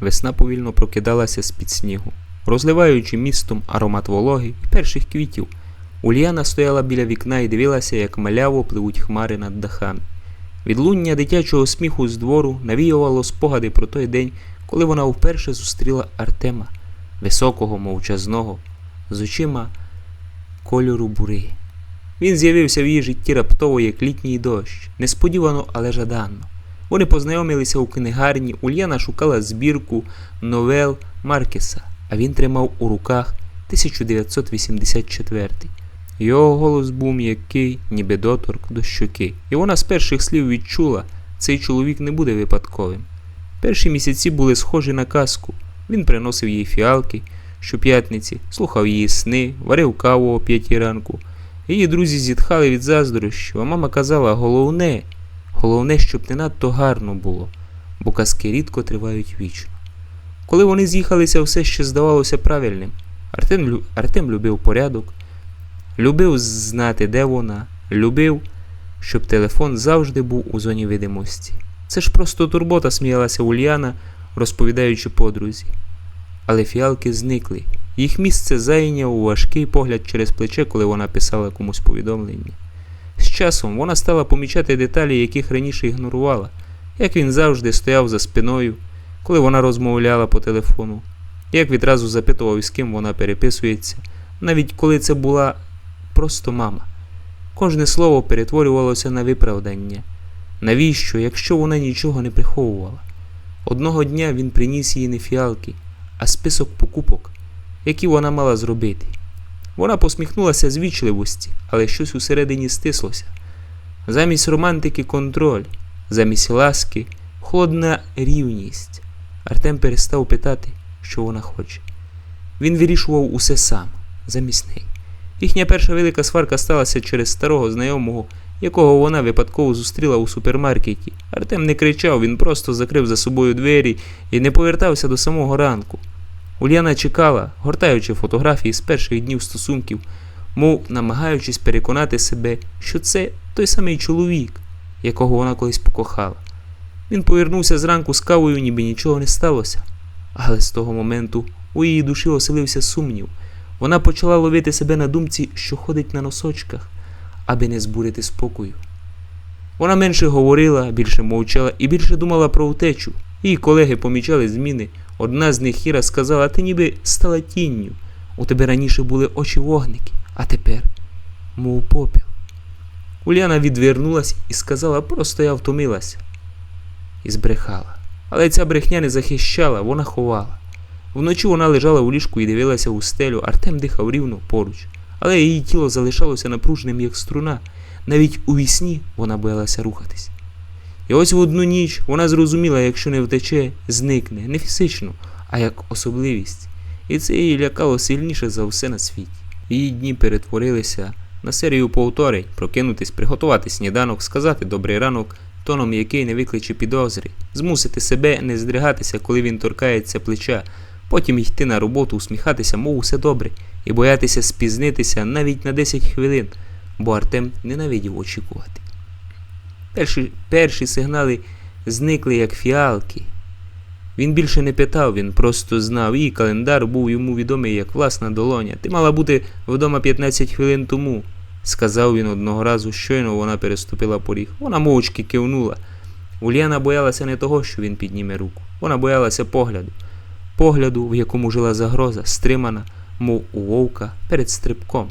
Весна повільно прокидалася з-під снігу, розливаючи містом аромат вологи і перших квітів. Ульяна стояла біля вікна і дивилася, як маляво пливуть хмари над дахами. Відлуння дитячого сміху з двору навіювало спогади про той день, коли вона вперше зустріла Артема, високого, мовчазного, з очима кольору бури. Він з'явився в її житті раптово, як літній дощ, несподівано, але жаданно. Вони познайомилися у книгарні, Ульяна шукала збірку новел Маркеса, а він тримав у руках 1984. Його голос був м'який, ніби доторк до щоки, і вона з перших слів відчула, цей чоловік не буде випадковим. Перші місяці були схожі на казку. Він приносив їй фіалки щоп'ятниці, слухав її сни, варив каву о п'ятій ранку. Її друзі зітхали від заздрощу, а мама казала: головне, головне, щоб не надто гарно було, бо казки рідко тривають вічно. Коли вони з'їхалися, все ще здавалося правильним. Артем, Артем любив порядок, любив знати, де вона, любив, щоб телефон завжди був у зоні видимості. Це ж просто турбота, сміялася Ульяна, розповідаючи подрузі. Але фіалки зникли. Їх місце зайняв важкий погляд через плече, коли вона писала комусь повідомлення. З часом вона стала помічати деталі, яких раніше ігнорувала, як він завжди стояв за спиною, коли вона розмовляла по телефону, як відразу запитував, з ким вона переписується, навіть коли це була просто мама. Кожне слово перетворювалося на виправдання. Навіщо, якщо вона нічого не приховувала? Одного дня він приніс їй не фіалки, а список покупок, які вона мала зробити. Вона посміхнулася з вічливості, але щось усередині стислося. Замість романтики контроль, замість ласки холодна рівність. Артем перестав питати, що вона хоче. Він вирішував усе сам, замість неї. Їхня перша велика сварка сталася через старого знайомого, якого вона випадково зустріла у супермаркеті. Артем не кричав, він просто закрив за собою двері і не повертався до самого ранку. Ульяна чекала, гортаючи фотографії з перших днів стосунків, мов намагаючись переконати себе, що це той самий чоловік, якого вона колись покохала. Він повернувся зранку з кавою, ніби нічого не сталося. Але з того моменту у її душі оселився сумнів. Вона почала ловити себе на думці, що ходить на носочках, аби не збурити спокою. Вона менше говорила, більше мовчала і більше думала про втечу. Її колеги помічали зміни. Одна з них Хіра сказала, ти ніби стала тінню. У тебе раніше були очі вогники, а тепер, мов попіл. Уляна відвернулась і сказала, просто я втомилася. І збрехала. Але ця брехня не захищала, вона ховала. Вночі вона лежала у ліжку і дивилася у стелю, Артем дихав рівно поруч, але її тіло залишалося напруженим, як струна. Навіть у вісні вона боялася рухатись. І ось в одну ніч вона зрозуміла, якщо не втече, зникне, не фізично, а як особливість. І це її лякало сильніше за все на світі. Її дні перетворилися на серію повторень, прокинутись, приготувати сніданок, сказати добрий ранок, тоном який не викличе підозри, змусити себе не здригатися, коли він торкається плеча, потім йти на роботу, усміхатися, мов усе добре, і боятися спізнитися навіть на 10 хвилин, бо Артем ненавидів очікувати. Перші, перші сигнали зникли як фіалки. Він більше не питав, він просто знав, і календар був йому відомий як власна долоня. Ти мала бути вдома 15 хвилин тому, сказав він одного разу, щойно вона переступила поріг. Вона мовчки кивнула. Ульяна боялася не того, що він підніме руку. Вона боялася погляду. Погляду, в якому жила загроза, стримана, мов у вовка, перед стрибком.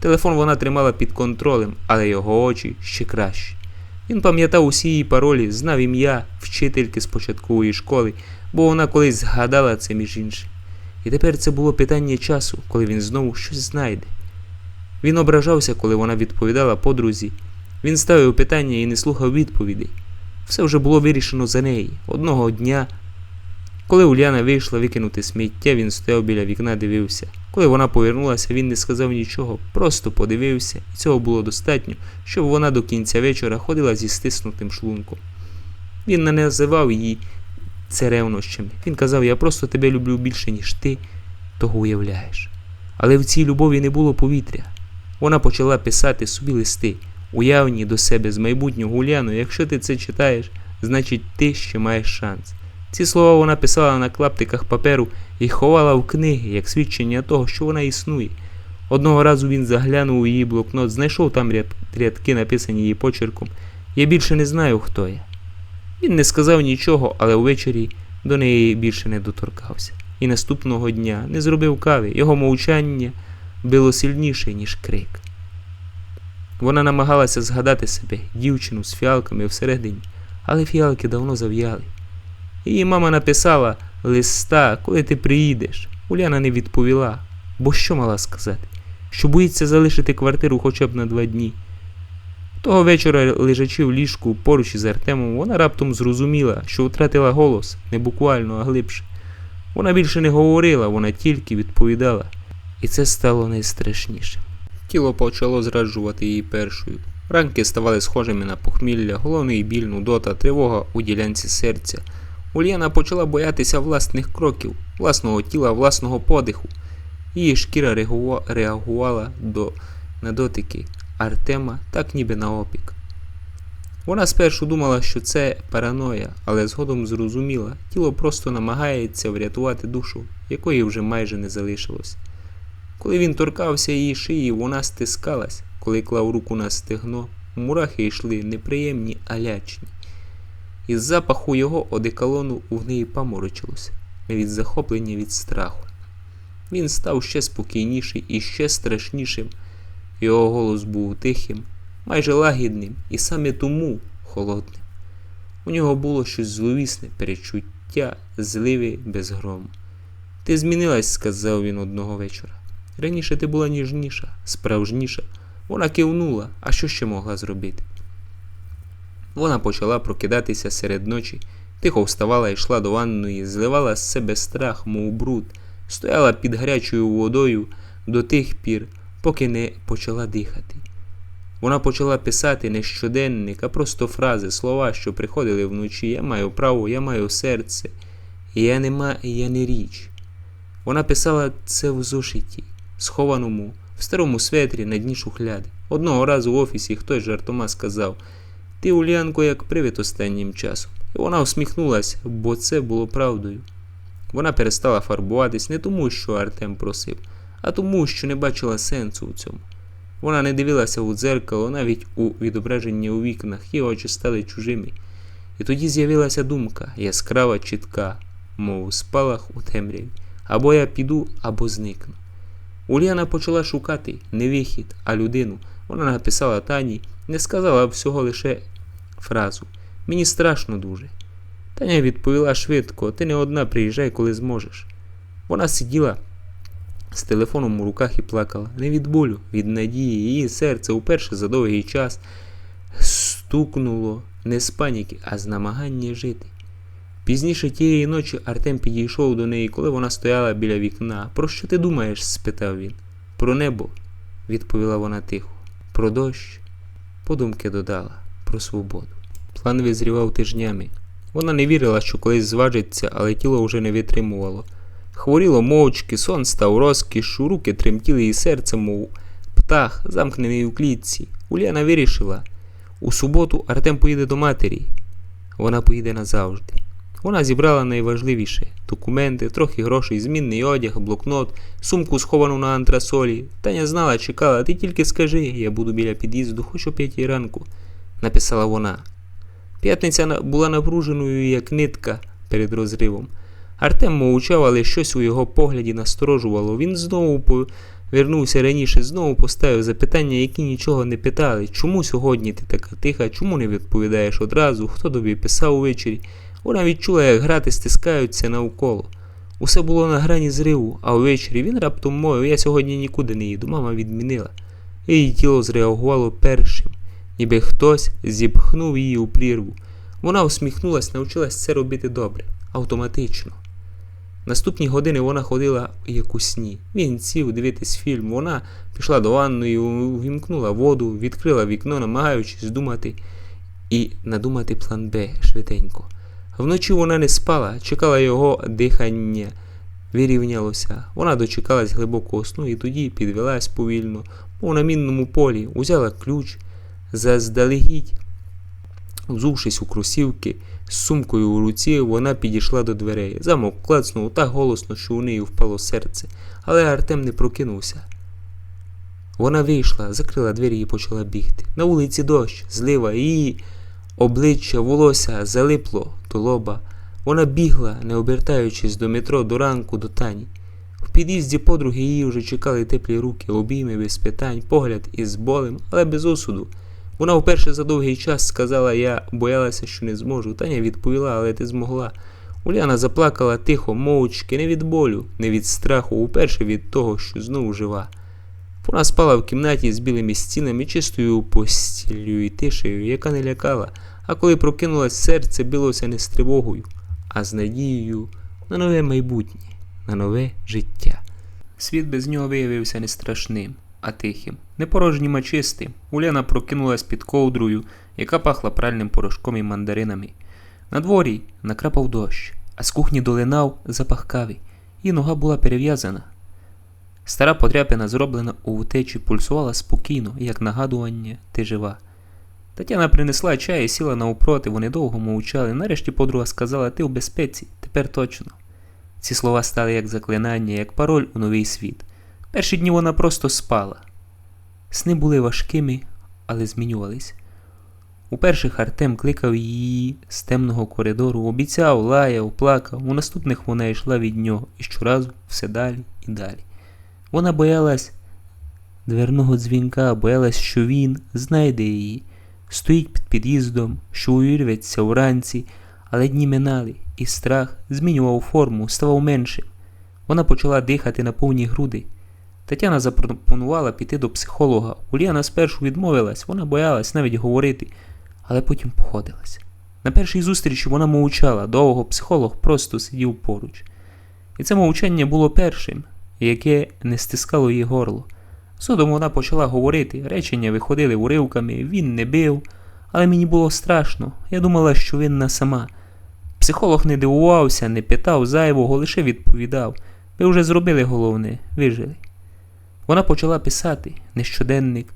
Телефон вона тримала під контролем, але його очі ще кращі. Він пам'ятав усі її паролі, знав ім'я вчительки з початкової школи, бо вона колись згадала це між іншим. І тепер це було питання часу, коли він знову щось знайде. Він ображався, коли вона відповідала подрузі. Він ставив питання і не слухав відповідей. Все вже було вирішено за неї. Одного дня, коли Уляна вийшла викинути сміття, він стояв біля вікна, дивився. Коли вона повернулася, він не сказав нічого, просто подивився, і цього було достатньо, щоб вона до кінця вечора ходила зі стиснутим шлунком. Він не називав її це ревнощами. Він казав, я просто тебе люблю більше, ніж ти того уявляєш. Але в цій любові не було повітря. Вона почала писати собі листи, уявні до себе з майбутнього Уляну. Якщо ти це читаєш, значить ти ще маєш шанс. Ці слова вона писала на клаптиках паперу і ховала в книги, як свідчення того, що вона існує. Одного разу він заглянув у її блокнот, знайшов там рядки, написані її почерком. Я більше не знаю, хто я. Він не сказав нічого, але ввечері до неї більше не доторкався. І наступного дня не зробив кави, його мовчання було сильніше, ніж крик. Вона намагалася згадати себе, дівчину з фіалками всередині, але фіалки давно зав'яли. Її мама написала листа, коли ти приїдеш. Уляна не відповіла, бо що мала сказати? Що боїться залишити квартиру хоча б на два дні. Того вечора, лежачи в ліжку поруч із Артемом, вона раптом зрозуміла, що втратила голос не буквально, а глибше. Вона більше не говорила, вона тільки відповідала, і це стало найстрашнішим. Тіло почало зраджувати її першою. Ранки ставали схожими на похмілля, головний біль, нудота, тривога у ділянці серця. Ульяна почала боятися власних кроків, власного тіла, власного подиху. Її шкіра реагувала до, на дотики Артема так ніби на опік. Вона спершу думала, що це параноя, але згодом зрозуміла, тіло просто намагається врятувати душу, якої вже майже не залишилось. Коли він торкався її шиї, вона стискалась, коли клав руку на стегно, мурахи йшли неприємні, а лячні. Із запаху його одеколону в неї паморочилося, від захоплення від страху. Він став ще спокійніший і ще страшнішим. Його голос був тихим, майже лагідним, і саме тому холодним. У нього було щось зловісне перечуття зливи без грому. Ти змінилась, сказав він одного вечора. Раніше ти була ніжніша, справжніша. Вона кивнула, а що ще могла зробити? Вона почала прокидатися серед ночі, тихо вставала і йшла до ванної, зливала з себе страх, мов бруд, стояла під гарячою водою до тих пір, поки не почала дихати. Вона почала писати не щоденник, а просто фрази, слова, що приходили вночі Я маю право, я маю серце, я нема, я не річ. Вона писала це в зошиті, схованому, в старому светрі на дні шухляди. Одного разу в офісі хтось жартома сказав Ти, Улянко, як привид останнім часом. І вона усміхнулась, бо це було правдою. Вона перестала фарбуватись не тому, що Артем просив, а тому, що не бачила сенсу у цьому. Вона не дивилася у дзеркало, навіть у відображення у вікнах, її очі стали чужими. І тоді з'явилася думка, яскрава, чітка, мов у спалах у темряві. Або я піду, або зникну. Ульяна почала шукати не вихід, а людину. Вона написала Тані, не сказала всього лише фразу Мені страшно дуже. Таня відповіла швидко, ти не одна приїжджай, коли зможеш. Вона сиділа з телефоном у руках і плакала. Не від болю, від надії. Її серце уперше за довгий час стукнуло не з паніки, а з намагання жити. Пізніше тієї ночі Артем підійшов до неї, коли вона стояла біля вікна. Про що ти думаєш? спитав він. Про небо, відповіла вона тихо. Про дощ. Подумки додала, про свободу. План визрівав тижнями. Вона не вірила, що колись зважиться, але тіло вже не витримувало. Хворіло мовчки, сон став розкішу, руки тремтіли і серце, мов птах, замкнений у клітці. Уляна вирішила. У суботу Артем поїде до матері. Вона поїде назавжди. Вона зібрала найважливіше документи, трохи грошей, змінний одяг, блокнот, сумку сховану на антрасолі. Таня знала, чекала, ти тільки скажи, я буду біля під'їзду, хоч о п'ятій ранку, написала вона. П'ятниця була напруженою, як нитка перед розривом. Артем мовчав, але щось у його погляді насторожувало. Він знову повернувся раніше, знову поставив запитання, які нічого не питали. Чому сьогодні ти така тиха? Чому не відповідаєш одразу? Хто тобі писав увечері? Вона відчула, як грати стискаються навколо. Усе було на грані зриву, а ввечері він раптом мовив, я сьогодні нікуди не їду, мама відмінила. Її тіло зреагувало першим, ніби хтось зіпхнув її у прірву. Вона усміхнулась, навчилась це робити добре, автоматично. Наступні години вона ходила як у сні. Він сів дивитись фільм. Вона пішла до ванної, увімкнула воду, відкрила вікно, намагаючись думати і надумати план Б швиденько. Вночі вона не спала, чекала його дихання, вирівнялося. Вона дочекалась глибокого сну і тоді підвелась повільно, мов на мінному полі, узяла ключ, заздалегідь, взувшись у кросівки, З сумкою у руці вона підійшла до дверей. Замок клацнув так голосно, що у неї впало серце, але Артем не прокинувся. Вона вийшла, закрила двері і почала бігти. На вулиці дощ, злива, її обличчя, волосся залипло до лоба. Вона бігла, не обертаючись до метро до ранку до Тані. В під'їзді подруги її вже чекали теплі руки, обійми без питань, погляд із болем, але без осуду. Вона вперше за довгий час сказала, я боялася, що не зможу. Таня відповіла, але ти змогла. Уляна заплакала тихо, мовчки, не від болю, не від страху, уперше від того, що знову жива. Вона спала в кімнаті з білими стінами, чистою постіллю і тишею, яка не лякала, а коли прокинулось серце, билося не з тривогою, а з надією на нове майбутнє, на нове життя. Світ без нього виявився не страшним, а тихим, не порожнім, а чистим. Уляна прокинулась під ковдрою, яка пахла пральним порошком і мандаринами. На дворі накрапав дощ, а з кухні долинав запах кави, і нога була перев'язана. Стара подряпина, зроблена у втечі, пульсувала спокійно, як нагадування ти жива. Тетяна принесла чай і сіла навпроти, вони довго мовчали. Нарешті подруга сказала, ти у безпеці, тепер точно. Ці слова стали як заклинання, як пароль у новий світ. Перші дні вона просто спала. Сни були важкими, але змінювались. У перших Артем кликав її з темного коридору, обіцяв, лаяв, плакав. У наступних вона йшла від нього і щоразу все далі і далі. Вона боялась дверного дзвінка, боялась, що він знайде її, стоїть під під'їздом, що увірветься вранці, але дні минали, і страх змінював форму, ставав меншим. Вона почала дихати на повні груди. Тетяна запропонувала піти до психолога. Ульяна спершу відмовилась, вона боялась навіть говорити, але потім походилась. На першій зустрічі вона мовчала, довго психолог просто сидів поруч. І це мовчання було першим, яке не стискало її горло. Згодом вона почала говорити, речення виходили уривками, він не бив, але мені було страшно. Я думала, що винна сама. Психолог не дивувався, не питав зайвого, лише відповідав. Ви вже зробили головне, вижили. Вона почала писати не щоденник,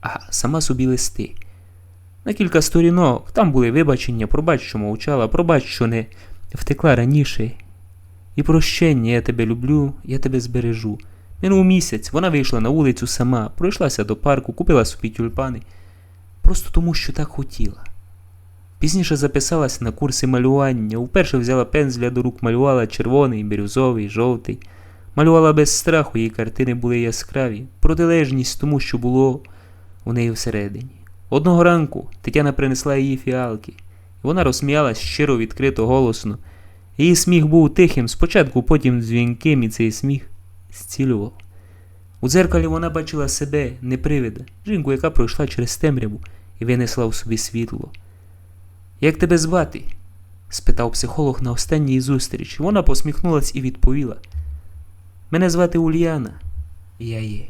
а сама собі листи. На кілька сторінок там були вибачення, пробач, що мовчала, пробач, що не втекла раніше. І прощення, я тебе люблю, я тебе збережу. Минув місяць, вона вийшла на вулицю сама, пройшлася до парку, купила собі тюльпани. Просто тому, що так хотіла. Пізніше записалась на курси малювання, вперше взяла пензля до рук, малювала червоний, бірюзовий, жовтий. Малювала без страху, її картини були яскраві, протилежність тому, що було у неї всередині. Одного ранку Тетяна принесла її фіалки, і вона розсміялась щиро, відкрито, голосно. Її сміх був тихим, спочатку, потім дзвінким, і цей сміх зцілював. У дзеркалі вона бачила себе, не привида, жінку, яка пройшла через темряву і винесла в собі світло. Як тебе звати? спитав психолог на останній зустрічі. Вона посміхнулась і відповіла. Мене звати Ульяна. Я є.